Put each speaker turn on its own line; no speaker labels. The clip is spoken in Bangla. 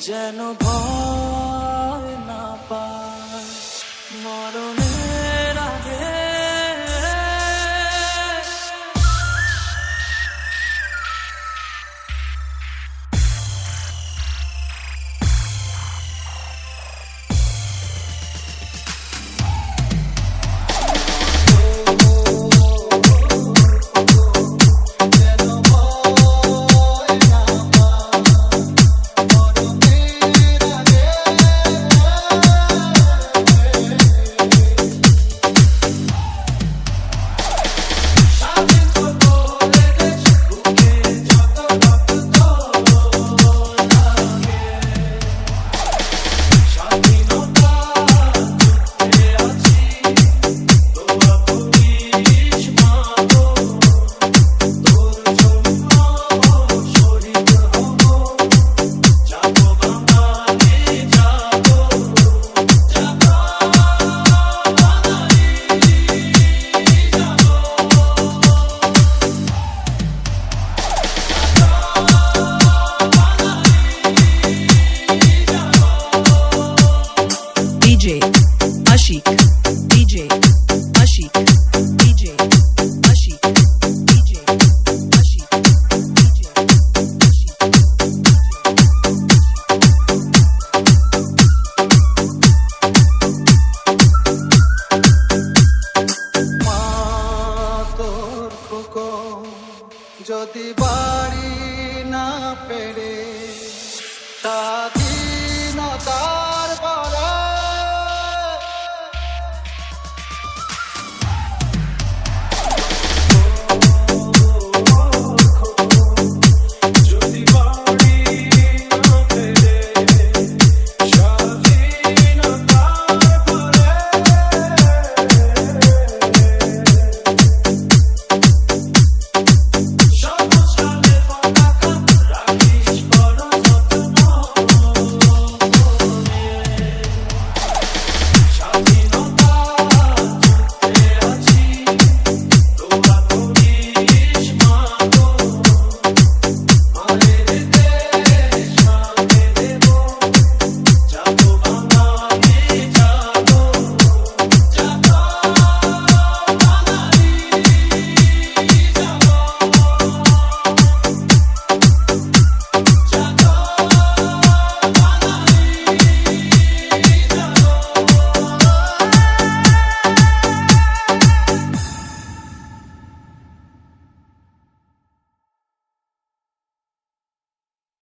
যেন ভয় না পায়। মরণ যদি বাড়ি না পেরে তাকে